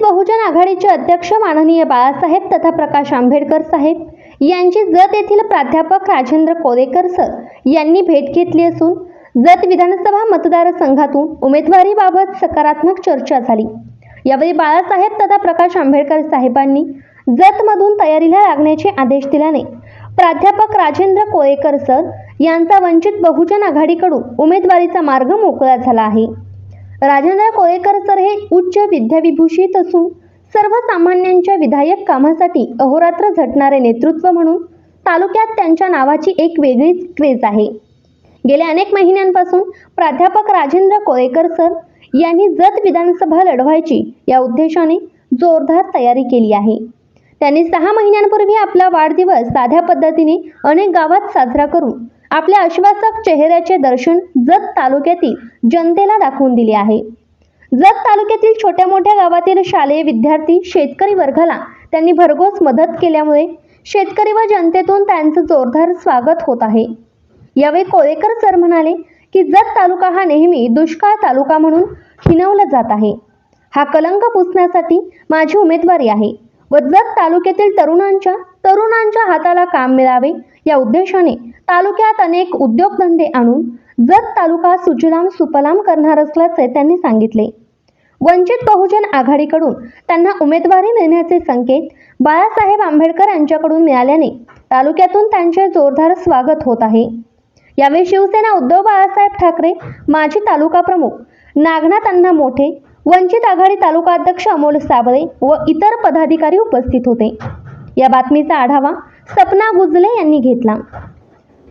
बहुजन आघाडीचे अध्यक्ष माननीय बाळासाहेब तथा प्रकाश आंबेडकर साहेब यांची जत येथील प्राध्यापक राजेंद्र कोरेकर सर यांनी भेट घेतली असून जत विधानसभा मतदारसंघातून उमेदवारीबाबत सकारात्मक चर्चा झाली. यावेळी बाळासाहेब तथा प्रकाश आंबेडकर साहेबांनी जतमधून तयारीला लागण्याचे आदेश दिल्याने प्राध्यापक राजेंद्र कोळेकर सर यांचा वंचित बहुजन आघाडीकडून उमेदवारीचा मार्ग मोकळा झाला आहे. राजेंद्र कोळेकर सर हे उच्च विद्याविभूषित असून सर्वसामान्यांच्या विधायक कामासाठी अहोरात्र झटणारे नेतृत्व म्हणून तालुक्यात त्यांच्या नावाची एक वेगळीच क्रेज आहे. गेल्या अनेक महिन्यांपासून प्राध्यापक राजेंद्र कोळेकर सर यांनी जत विधानसभा लढवायची या उद्देशाने जोरदार तयारी केली आहे. त्यांनी सहा महिन्यांपूर्वी आपला वाढदिवस साध्या पद्धतीने अनेक गावात साजरा करून आपल्या आश्वासक चेहऱ्याचे दर्शन जत तालुक्यातील जनतेला दाखवून दिले आहे. जत तालुक्यातील छोट्या मोठ्या गावातील शालेय विद्यार्थी शेतकरी वर्गाला त्यांनी भरघोस मदत केल्यामुळे शेतकरी व जनतेतून त्यांचं जोरदार स्वागत होत आहे. यावेळी कोळेकर सर म्हणाले की जत तालुका हा नेहमी दुष्काळ तालुका म्हणून हिनवला जात आहे. हा कलंक पुसण्यासाठी माझी उमेदवारी आहे. व तालुक्यातील तरुणांच्या तरुणांच्या हाताला काम मिळावे या उद्देशाने तालुक्यात अनेक उद्योगधंदे आणून जत तालुका सुजलाम सुपलाम करणार असल्याचे त्यांनी सांगितले. वंचित बहुजन आघाडीकडून त्यांना उमेदवारी मिळण्याचे संकेत बाळासाहेब आंबेडकर यांच्याकडून मिळाल्याने तालुक्यातून त्यांचे जोरदार स्वागत होत आहे. यावेळी शिवसेना उद्धव बाळासाहेब ठाकरे माजी तालुका प्रमुख नागनाथ अण्णा मोठे वंचित आघाडी तालुका अध्यक्ष अमोल साबळे व इतर पदाधिकारी उपस्थित होते. या बातमीचा आढावा सपना गुजले यांनी घेतला.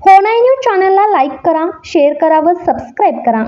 होणाई न्यूज चॅनलला लाईक करा शेअर करा व सबस्क्राईब करा.